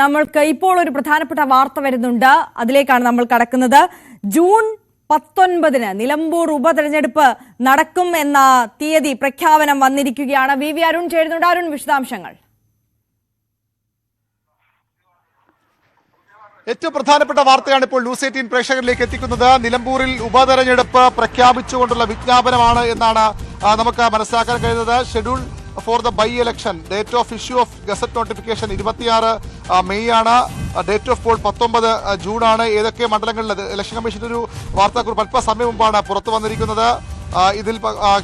നമ്മൾക്ക് ഇപ്പോൾ ഒരു പ്രധാനപ്പെട്ട വാർത്ത വരുന്നുണ്ട്. അതിലേക്കാണ് നമ്മൾ കടക്കുന്നത്. ജൂൺ പത്തൊൻപതിന് നിലമ്പൂർ ഉപതെരഞ്ഞെടുപ്പ് നടക്കും എന്ന തീയതി പ്രഖ്യാപനം വന്നിരിക്കുകയാണ്. വി വി അരുൺ ചേരുന്നുണ്ട്. അരുൺ വിശദാംശങ്ങൾ. ഏറ്റവും പ്രധാനപ്പെട്ട വാർത്തയാണ് ഇപ്പോൾ ന്യൂസ് എയ്റ്റീൻ പ്രേക്ഷകരിലേക്ക് എത്തിക്കുന്നത്. നിലമ്പൂരിൽ ഉപതെരഞ്ഞെടുപ്പ് പ്രഖ്യാപിച്ചുകൊണ്ടുള്ള വിജ്ഞാപനമാണ് എന്നാണ് നമുക്ക് മനസ്സിലാക്കാൻ കഴിയുന്നത്. Schedule for the by election date of issue of gazette notification ഇരുപത്തിയാറ് മെയ് ആണ് ഡേറ്റ് ഓഫ് പോൾ പത്തൊമ്പത് ജൂൺ ആണ് ഏതൊക്കെ മണ്ഡലങ്ങളിൽ ഇലക്ഷൻ കമ്മീഷന്റെ ഒരു വാർത്താക്കുറിപ്പ് അല്പസമയം മുമ്പാണ് പുറത്തു വന്നിരിക്കുന്നത്. ഇതിൽ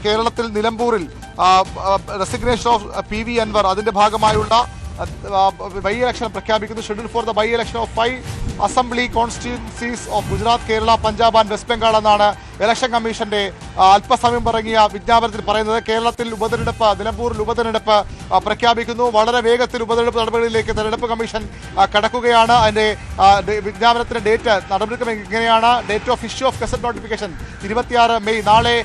കേരളത്തിൽ നിലമ്പൂരിൽ resignation of P V Anvar അതിന്റെ ഭാഗമായുള്ള ബൈ ഇലക്ഷൻ പ്രഖ്യാപിക്കുന്നു. Schedule for the by election of five assembly constituencies of Gujarat Kerala Punjab and West Bengal എന്നാണ് ഇലക്ഷൻ കമ്മീഷന്റെ അല്പസമയം ഇറങ്ങിയ വിജ്ഞാപനത്തിൽ പറയുന്നത് കേരളത്തിൽ ഉപതെരഞ്ഞെടുപ്പ് നിലമ്പൂരിൽ ഉപതെരഞ്ഞെടുപ്പ് പ്രഖ്യാപിക്കുന്നു. വളരെ വേഗത്തിൽ ഉപതെരഞ്ഞെടുപ്പ് നടപടികളിലേക്ക് തെരഞ്ഞെടുപ്പ് കമ്മീഷൻ കടക്കുകയാണ്. അതിന്റെ വിജ്ഞാപനത്തിന്റെ ഡേറ്റ് നടപടിക്രമം ഇങ്ങനെയാണ്. Date of issue of gazette notification ഇരുപത്തിയാറ് മെയ്. നാളെ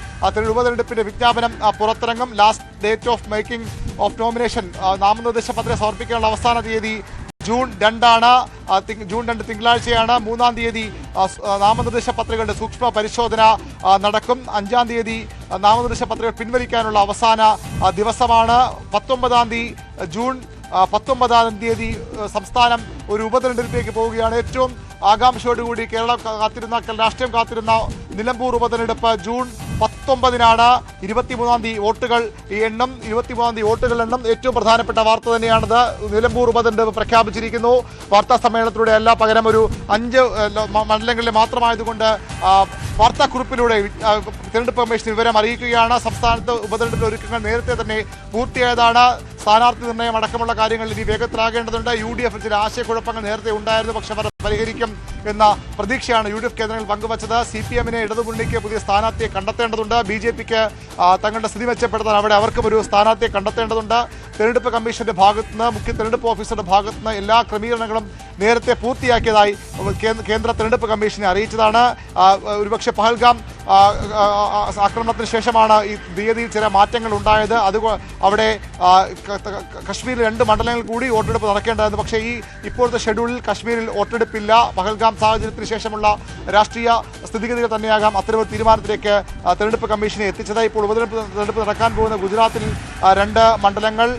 ഉപതെരഞ്ഞെടുപ്പിന്റെ വിജ്ഞാപനം പുറത്തിറങ്ങും. Last date of making of nomination നാമനിർദ്ദേശ പത്രിക സമർപ്പിക്കാനുള്ള അവസാന തീയതി ജൂൺ രണ്ടാണ് ജൂൺ രണ്ട് തിങ്കളാഴ്ചയാണ് മൂന്നാം തീയതി നാമനിർദ്ദേശ പത്രികകളുടെ സൂക്ഷ്മ പരിശോധന നടക്കും. അഞ്ചാം തീയതി നാമനിർദ്ദേശ പത്രികകൾ പിൻവലിക്കാനുള്ള അവസാന ദിവസമാണ്. പത്തൊമ്പതാം തീയതി ജൂൺ പത്തൊമ്പതാം തീയതി സംസ്ഥാനം ഒരു ഉപതെരഞ്ഞെടുപ്പിലേക്ക് പോവുകയാണ്. ഏറ്റവും ആകാംക്ഷയോടുകൂടി കേരളം കാത്തിരുന്ന രാഷ്ട്രീയം കാത്തിരുന്ന നിലമ്പൂർ ഉപതെരഞ്ഞെടുപ്പ് ജൂൺ പത്തൊമ്പതിനാണ് ഇരുപത്തിമൂന്നാം തീയതി വോട്ടുകൾ. എണ്ണം ഇരുപത്തിമൂന്നാം തീയതി വോട്ടുകൾ എണ്ണം ഏറ്റവും പ്രധാനപ്പെട്ട വാർത്ത തന്നെയാണിത്. നിലമ്പൂർ ഉപതെരഞ്ഞെടുപ്പ് പ്രഖ്യാപിച്ചിരിക്കുന്നു. വാർത്താ സമ്മേളനത്തിലൂടെ അല്ല പകരം ഒരു അഞ്ച് മണ്ഡലങ്ങളിൽ മാത്രമായതുകൊണ്ട് വാർത്താക്കുറിപ്പിലൂടെ തെരഞ്ഞെടുപ്പ് കമ്മീഷൻ വിവരം അറിയിക്കുകയാണ്. സംസ്ഥാനത്ത് ഉപതെരഞ്ഞെടുപ്പിൽ ഒരുക്കങ്ങൾ നേരത്തെ തന്നെ പൂർത്തിയായതാണ്. സ്ഥാനാർത്ഥി നിർണയം അടക്കമുള്ള കാര്യങ്ങൾ ഇനി വേഗത്തിലാകേണ്ടതുണ്ട്. യു ഡി എഫ് ചില ആശയക്കുഴപ്പങ്ങൾ നേരത്തെ ഉണ്ടായിരുന്നു പക്ഷെ അവർ പരിഹരിക്കും എന്ന പ്രതീക്ഷയാണ് യു ഡി എഫ് കേന്ദ്രങ്ങൾ പങ്കുവച്ചത്. സി പി എമ്മിനെ ഇടതുമുന്നണിക്ക് പുതിയ സ്ഥാനാർത്ഥിയെ കണ്ടെത്തേണ്ടതുണ്ട്. ബി ജെ പിക്ക് തങ്ങളുടെ സ്ഥിതി മെച്ചപ്പെടുത്താൻ അവിടെ അവർക്കും ഒരു സ്ഥാനാർത്ഥിയെ കണ്ടെത്തേണ്ടതുണ്ട്. തെരഞ്ഞെടുപ്പ് കമ്മീഷന്റെ ഭാഗത്ത് നിന്ന് മുഖ്യ തെരഞ്ഞെടുപ്പ് ഓഫീസറുടെ ഭാഗത്ത് നിന്ന് എല്ലാ ക്രമീകരണങ്ങളും നേരത്തെ പൂർത്തിയാക്കിയതായി കേന്ദ്ര തെരഞ്ഞെടുപ്പ് കമ്മീഷനെ അറിയിച്ചതാണ്. ഒരുപക്ഷെ പഹൽഗാം ആക്രമണത്തിന് ശേഷമാണ് ഈ തീയതിയിൽ ചില മാറ്റങ്ങൾ ഉണ്ടായത്. അത് അവിടെ കശ്മീരിൽ രണ്ട് മണ്ഡലങ്ങളിൽ കൂടി വോട്ടെടുപ്പ് നടക്കേണ്ടതായിരുന്നു. പക്ഷേ ഈ ഇപ്പോഴത്തെ ഷെഡ്യൂളിൽ കശ്മീരിൽ വോട്ടെടുപ്പില്ല. പഹൽഗാം സാഹചര്യത്തിന് ശേഷമുള്ള രാഷ്ട്രീയ സ്ഥിതിഗതികൾ തന്നെയാകാം അത്തരമൊരു തീരുമാനത്തിലേക്ക് തെരഞ്ഞെടുപ്പ് കമ്മീഷനെ എത്തിച്ചത്. ഇപ്പോൾ ഉപതെരഞ്ഞെടുപ്പ് തെരഞ്ഞെടുപ്പ് നടക്കാൻ പോകുന്ന ഗുജറാത്തിൽ രണ്ട് മണ്ഡലങ്ങൾ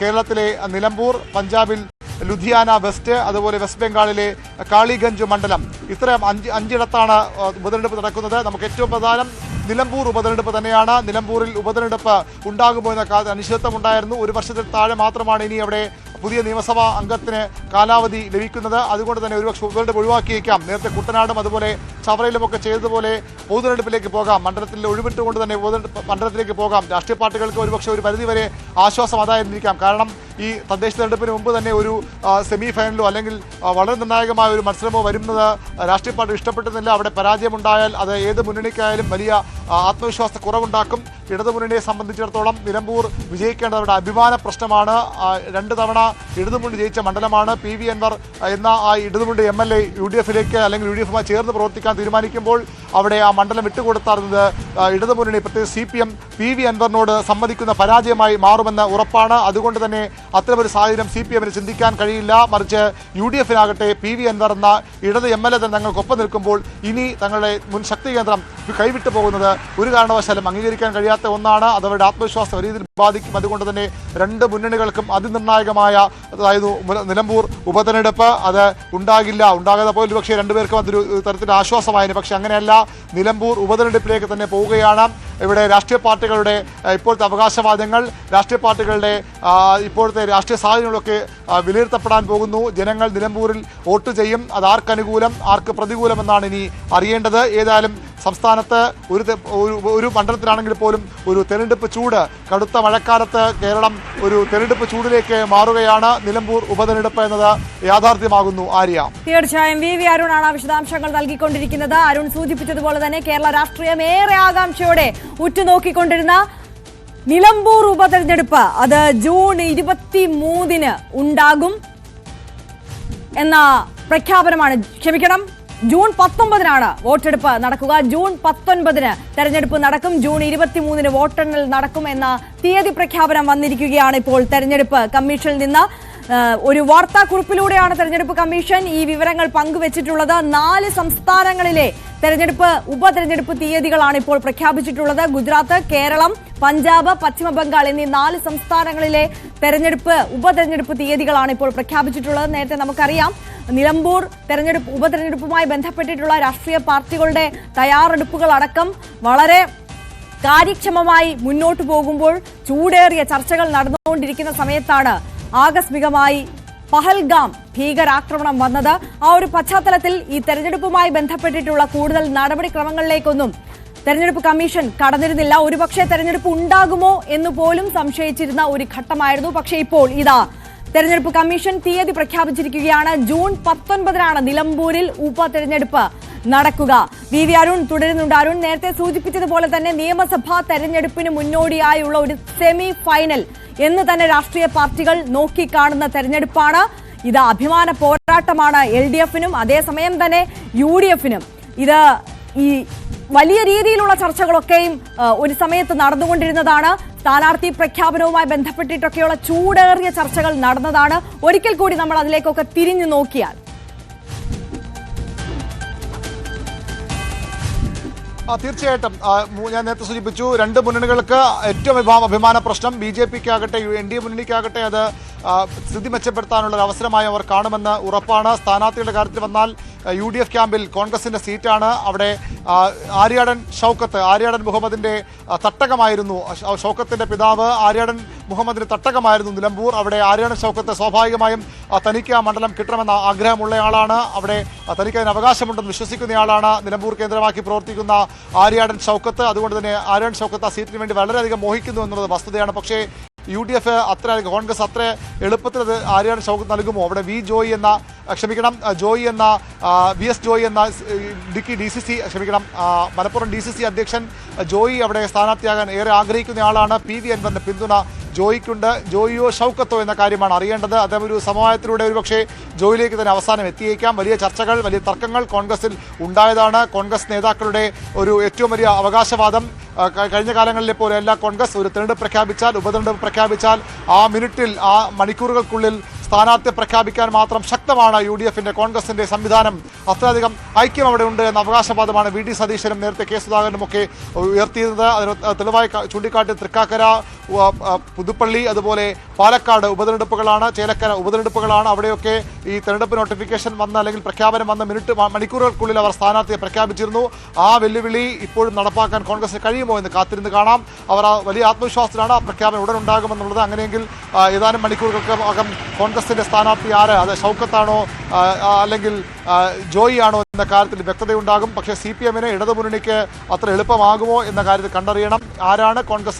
കേരളത്തിലെ നിലമ്പൂർ പഞ്ചാബിൽ ലുധിയാന വെസ്റ്റ് അതുപോലെ വെസ്റ്റ് ബംഗാളിലെ കാളിഗഞ്ച് മണ്ഡലം. ഇത്രയും അഞ്ച് അഞ്ചിടത്താണ് ഉപതെരഞ്ഞെടുപ്പ് നടക്കുന്നത്. നമുക്ക് ഏറ്റവും പ്രധാനം നിലമ്പൂർ ഉപതെരഞ്ഞെടുപ്പ് തന്നെയാണ്. നിലമ്പൂരിൽ ഉപതെരഞ്ഞെടുപ്പ് ഉണ്ടാകുമോ എന്ന കാ- അനിശ്ചിതത്വം ഉണ്ടായിരുന്നു ഒരു വർഷത്തിൽ താഴെ മാത്രമാണ് ഇനി അവിടെ പുതിയ നിയമസഭാ അംഗത്തിന് കാലാവധി ലഭിക്കുന്നത്. അതുകൊണ്ട് തന്നെ ഒരുപക്ഷെ ഉപതെരഞ്ഞെടുപ്പ് ഒഴിവാക്കിയേക്കാം. നേരത്തെ കുട്ടനാടും അതുപോലെ ചവറയിലുമൊക്കെ ചെയ്തതുപോലെ പൊതുതെരഞ്ഞെടുപ്പിലേക്ക് പോകാം. മണ്ഡലത്തിൽ ഒഴിവിട്ടുകൊണ്ട് തന്നെ മണ്ഡലത്തിലേക്ക് പോകാം. രാഷ്ട്രീയ പാർട്ടികൾക്ക് ഒരുപക്ഷെ ഒരു പരിധിവരെ ആശ്വാസം അതായിരുന്നിരിക്കാം കാരണം ഈ തദ്ദേശ തെരഞ്ഞെടുപ്പിന് മുമ്പ് തന്നെ ഒരു സെമി ഫൈനലോ അല്ലെങ്കിൽ വളരെ നിർണായകമായ ഒരു മത്സരമോ വരുന്നത് രാഷ്ട്രീയ പാർട്ടി ഇഷ്ടപ്പെട്ടുന്നില്ല അവിടെ പരാജയമുണ്ടായാൽ അത് ഏത് മുന്നണിക്കായാലും വലിയ ആത്മവിശ്വാസ കുറവുണ്ടാക്കും ഇടതുമുന്നണിയെ സംബന്ധിച്ചിടത്തോളം നിലമ്പൂർ വിജയിക്കേണ്ടവരുടെ അഭിമാന പ്രശ്നമാണ്. രണ്ട് തവണ ഇടതുമുന്നണി ജയിച്ച മണ്ഡലമാണ്. പി വി അൻവർ എന്ന ആ ഇടതുമുണ്ടി M L A U D എഫിലേക്ക് അല്ലെങ്കിൽ യു ഡി എഫുമായി ചേർന്ന് പ്രവർത്തിക്കാൻ തീരുമാനിക്കുമ്പോൾ അവിടെ ആ മണ്ഡലം വിട്ടുകൊടുത്താറുന്നത് ഇടതുമുന്നണി പ്രത്യേകിച്ച് C P M P V അൻവറിനോട് സമ്മതിക്കുന്ന പരാജയമായി മാറുമെന്ന് ഉറപ്പാണ്. അതുകൊണ്ട് തന്നെ അത്തരമൊരു സാഹചര്യം സി പി എമ്മിന് ചിന്തിക്കാൻ കഴിയില്ല. മറിച്ച് യു ഡി എഫിനാകട്ടെ പി വി അൻവർ എന്ന ഇടത് എം എൽ എ തന്നെ തങ്ങൾക്കൊപ്പം നിൽക്കുമ്പോൾ ഇനി തങ്ങളുടെ മുൻ ശക്തി കേന്ദ്രം കൈവിട്ടു പോകുന്നത് ഒരു കാരണവശാലും അംഗീകരിക്കാൻ കഴിയാത്ത ഒന്നാണ്. അത് അവരുടെ ആത്മവിശ്വാസം രീതിയിൽ ബാധിക്കും. അതുകൊണ്ട് തന്നെ രണ്ട് മുന്നണികൾക്കും അതിനിർണായകമായ അതായത് നിലമ്പൂർ ഉപതെരഞ്ഞെടുപ്പ് അത് ഉണ്ടാകില്ല. ഉണ്ടാകാതെ പോയി പക്ഷേ രണ്ടുപേർക്കും അതൊരു തരത്തിൽ ആശ്വാസമായിരുന്നു പക്ഷേ അങ്ങനെയല്ല. നിലമ്പൂർ ഉപതെരഞ്ഞെടുപ്പിലേക്ക് തന്നെ പോവുകയാണ്. ഇവിടെ രാഷ്ട്രീയ പാർട്ടികളുടെ ഇപ്പോഴത്തെ അവകാശവാദങ്ങൾ രാഷ്ട്രീയ പാർട്ടികളുടെ ഇപ്പോഴത്തെ രാഷ്ട്രീയ സാഹചര്യങ്ങളൊക്കെ വിലയിരുത്തപ്പെടാൻ പോകുന്നു. ജനങ്ങൾ നിലമ്പൂരിൽ വോട്ട് ചെയ്യും. അത് ആർക്ക് അനുകൂലം ആർക്ക് പ്രതികൂലം എന്നാണ് ഇനി അറിയേണ്ടത്. ഏതായാലും സംസ്ഥാനത്ത് ഒരു ഒരു- മണ്ഡലത്തിലാണെങ്കിൽ പോലും ഒരു തെരഞ്ഞെടുപ്പ് ചൂട്. കടുത്ത മഴക്കാലത്ത് കേരളം ഒരു തെരഞ്ഞെടുപ്പ് ചൂടിലേക്ക് മാറുകയാണ്. നിലമ്പൂർ ഉപതെരഞ്ഞെടുപ്പ് എന്നത് യാഥാർത്ഥ്യമാകുന്നു. ആര്യ? തീർച്ചയായും വി വി അരുണാണ് വിശദാംശങ്ങൾ നൽകിക്കൊണ്ടിരിക്കുന്നത്. അരുൺ സൂചിപ്പിച്ചതുപോലെ തന്നെ കേരള രാഷ്ട്രീയം ഏറെ ആകാംക്ഷയോടെ ഉറ്റുനോക്കിക്കൊണ്ടിരുന്ന നിലമ്പൂർ ഉപതെരഞ്ഞെടുപ്പ് അത് ജൂൺ ഇരുപത്തി മൂന്നിന് ഉണ്ടാകും എന്ന പ്രഖ്യാപനമാണ്. ക്ഷമിക്കണം. ജൂൺ പത്തൊമ്പതിനാണ് വോട്ടെടുപ്പ് നടക്കുക. ജൂൺ പത്തൊൻപതിന് തെരഞ്ഞെടുപ്പ് നടക്കും. ജൂൺ ഇരുപത്തിമൂന്നിന് വോട്ടെണ്ണൽ നടക്കും എന്ന തീയതി പ്രഖ്യാപനം വന്നിരിക്കുകയാണ് ഇപ്പോൾ തെരഞ്ഞെടുപ്പ് കമ്മീഷനിൽ നിന്ന്. ഒരു വാർത്താക്കുറിപ്പിലൂടെയാണ് തെരഞ്ഞെടുപ്പ് കമ്മീഷൻ ഈ വിവരങ്ങൾ പങ്കുവച്ചിട്ടുള്ളത്. നാല് സംസ്ഥാനങ്ങളിലെ തെരഞ്ഞെടുപ്പ് ഉപതെരഞ്ഞെടുപ്പ് തീയതികളാണ് ഇപ്പോൾ പ്രഖ്യാപിച്ചിട്ടുള്ളത്. ഗുജറാത്ത് കേരളം പഞ്ചാബ് പശ്ചിമ ബംഗാൾ എന്നീ നാല് സംസ്ഥാനങ്ങളിലെ തെരഞ്ഞെടുപ്പ് ഉപതെരഞ്ഞെടുപ്പ് തീയതികളാണ് ഇപ്പോൾ പ്രഖ്യാപിച്ചിട്ടുള്ളത്. നേരത്തെ നമുക്കറിയാം നിലമ്പൂർ തെരഞ്ഞെടുപ്പ് ഉപതെരഞ്ഞെടുപ്പുമായി ബന്ധപ്പെട്ടിട്ടുള്ള രാഷ്ട്രീയ പാർട്ടികളുടെ തയ്യാറെടുപ്പുകൾ അടക്കം വളരെ കാര്യക്ഷമമായി മുന്നോട്ടു പോകുമ്പോൾ ചൂടേറിയ ചർച്ചകൾ നടന്നുകൊണ്ടിരിക്കുന്ന സമയത്താണ് ആകസ്മികമായി പഹൽഗാം ഭീകരാക്രമണം വന്നത് ആ ഒരു പശ്ചാത്തലത്തിൽ ഈ തെരഞ്ഞെടുപ്പുമായി ബന്ധപ്പെട്ടിട്ടുള്ള കൂടുതൽ നടപടിക്രമങ്ങളിലേക്കൊന്നും തെരഞ്ഞെടുപ്പ് കമ്മീഷൻ കടന്നിരുന്നില്ല. ഒരുപക്ഷെ തെരഞ്ഞെടുപ്പ് ഉണ്ടാകുമോ എന്ന് പോലും സംശയിച്ചിരുന്ന ഒരു ഘട്ടമായിരുന്നു. പക്ഷേ ഇപ്പോൾ ഇതാ തെരഞ്ഞെടുപ്പ് കമ്മീഷൻ തീയതി പ്രഖ്യാപിച്ചിരിക്കുകയാണ്. ജൂൺ പത്തൊൻപതിനാണ് നിലമ്പൂരിൽ ഉപതെരഞ്ഞെടുപ്പ് നടക്കുക. വി വി അരുൺ തുടരുന്നുണ്ട്. അരുൺ നേരത്തെ സൂചിപ്പിച്ചതുപോലെ തന്നെ നിയമസഭാ തെരഞ്ഞെടുപ്പിന് മുന്നോടിയായുള്ള ഒരു സെമി ഫൈനൽ എന്ന് തന്നെ രാഷ്ട്രീയ പാർട്ടികൾ നോക്കിക്കാണുന്ന തെരഞ്ഞെടുപ്പാണ്. ഇത് അഭിമാന പോരാട്ടമാണ് എൽ ഡി എഫിനും അതേസമയം തന്നെ യു ഡി എഫിനും. ഇത് ഈ വലിയ രീതിയിലുള്ള ചർച്ചകളൊക്കെയും ഒരു സമയത്ത് നടന്നുകൊണ്ടിരുന്നതാണ്. സ്ഥാനാർത്ഥി പ്രഖ്യാപനവുമായി ബന്ധപ്പെട്ടിട്ടൊക്കെയുള്ള ചൂടേറിയ ചർച്ചകൾ നടന്നതാണ്. ഒരിക്കൽ കൂടി നമ്മൾ അതിലേക്കൊക്കെ തിരിഞ്ഞു നോക്കിയാൽ. തീർച്ചയായിട്ടും. ഞാൻ നേരത്തെ സൂചിപ്പിച്ചു രണ്ട് മുന്നണികൾക്ക് ഏറ്റവും അഭിമാ- അഭിമാന പ്രശ്നം. ബി ജെ പിക്ക് ആകട്ടെ എൻ ഡി എ മുന്നണിക്കാകട്ടെ അത് സ്ഥിതി മെച്ചപ്പെടുത്താനുള്ള ഒരു അവസരമായി അവർ കാണുമെന്ന് ഉറപ്പാണ്. സ്ഥാനാർത്ഥികളുടെ കാര്യത്തിൽ വന്നാൽ യു ഡി എഫ് ക്യാമ്പിൽ കോൺഗ്രസിന്റെ സീറ്റാണ്. അവിടെ ആര്യാടൻ ഷൗക്കത്ത് ആര്യാടൻ മുഹമ്മദിന്റെ തട്ടകമായിരുന്നു. ഷൗക്കത്തിന്റെ പിതാവ് ആര്യാടൻ മുഹമ്മദിന് തട്ടകമായിരുന്നു നിലമ്പൂർ. അവിടെ ആര്യാടൻ ഷൗക്കത്ത് സ്വാഭാവികമായും തനിക്ക് ആ മണ്ഡലം കിട്ടണമെന്ന ആഗ്രഹമുള്ളയാളാണ് അവിടെ തനിക്ക് അതിന് അവകാശമുണ്ടെന്ന് വിശ്വസിക്കുന്നയാളാണ് നിലമ്പൂർ കേന്ദ്രമാക്കി പ്രവർത്തിക്കുന്ന ആര്യാടൻ ഷൗക്കത്ത്. അതുകൊണ്ട് തന്നെ ആര്യാടൻ ഷൗക്കത്ത് ആ സീറ്റിന് വേണ്ടി വളരെയധികം മോഹിക്കുന്നു എന്നുള്ളത് വസ്തുതയാണ്. പക്ഷേ യു ഡി എഫ് അത്ര കോൺഗ്രസ് അത്ര എളുപ്പത്തിൽ അത് ആര്യാടൻ ഷൗക്കത്ത് നൽകുമോ? അവിടെ വി ജോയി എന്ന ക്ഷമിക്കണം ജോയി എന്ന വി എസ് ജോയി എന്ന ഇടുക്കി ഡി സി സി ക്ഷമിക്കണം മലപ്പുറം ഡി സി സി അധ്യക്ഷൻ ജോയി അവിടെ സ്ഥാനാർത്ഥിയാകാൻ ഏറെ ആഗ്രഹിക്കുന്നയാളാണ് പി വി അൻവറിന് പിന്തുണ. ജോയിക്കുണ്ട്. ജോയിയോ ഷൗക്കത്തോ എന്ന കാര്യമാണ് അറിയേണ്ടത്. അദ്ദേഹം ഒരു സമവായത്തിലൂടെ ഒരുപക്ഷെ ജോയിലേക്ക് തന്നെ അവസാനം എത്തിയേക്കാം. വലിയ ചർച്ചകൾ വലിയ തർക്കങ്ങൾ കോൺഗ്രസിൽ ഉണ്ടായതാണ്. കോൺഗ്രസ് നേതാക്കളുടെ ഒരു ഏറ്റവും വലിയ അവകാശവാദം കഴിഞ്ഞ കാലങ്ങളിലെ പോലെ എല്ലാ കോൺഗ്രസ് ഒരു തെരഞ്ഞെടുപ്പ് പ്രഖ്യാപിച്ചാൽ ഉപതെരഞ്ഞെടുപ്പ് പ്രഖ്യാപിച്ചാൽ ആ മിനിറ്റിൽ ആ മണിക്കൂറുകൾക്കുള്ളിൽ സ്ഥാനാർത്ഥി പ്രഖ്യാപിക്കാൻ മാത്രം ശക്തമാണ് യു ഡി എഫിന്റെ കോൺഗ്രസിന്റെ സംവിധാനം. അത്രയധികം ഐക്യം അവിടെ ഉണ്ട് എന്ന അവകാശവാദമാണ് വി ഡി സതീശനും നേരത്തെ കെ സുധാകരനും ഒക്കെ അതിന് തെളിവായി ചൂണ്ടിക്കാട്ടി തൃക്കാക്കര പുതുപ്പള്ളി അതുപോലെ പാലക്കാട് ഉപതെരഞ്ഞെടുപ്പുകളാണ് ചേലക്കര ഉപതെരഞ്ഞെടുപ്പുകളാണ്. അവിടെയൊക്കെ ഈ തെരഞ്ഞെടുപ്പ് നോട്ടിഫിക്കേഷൻ വന്ന അല്ലെങ്കിൽ പ്രഖ്യാപനം വന്ന മിനിറ്റ് മണിക്കൂറുകൾക്കുള്ളിൽ അവർ സ്ഥാനാർത്ഥിയെ പ്രഖ്യാപിച്ചിരുന്നു. ആ വെല്ലുവിളി ഇപ്പോഴും നടപ്പാക്കാൻ കോൺഗ്രസിന് കഴിയുമോ എന്ന് കാത്തിരുന്ന് കാണാം. അവർ വലിയ ആത്മവിശ്വാസത്തിലാണ് ആ പ്രഖ്യാപനം ഉടൻ ഉണ്ടാകുമെന്നുള്ളത്. അങ്ങനെയെങ്കിൽ ഏതാനും മണിക്കൂറുകൾക്ക് അകം കോൺഗ്രസിന്റെ സ്ഥാനാർത്ഥി ആര്? അത് ഷൗക്കത്താണോ? അല്ലെങ്കിൽ ജോയിയാണോ എന്ന കാര്യത്തിൽ വ്യക്തതയുണ്ടാകും. പക്ഷേ സി പി എമ്മിന് ഇടതുമുന്നണിക്ക് അത്ര എളുപ്പമാകുമോ എന്ന കാര്യത്തിൽ കണ്ടറിയണം. ആരാണ് കോൺഗ്രസ്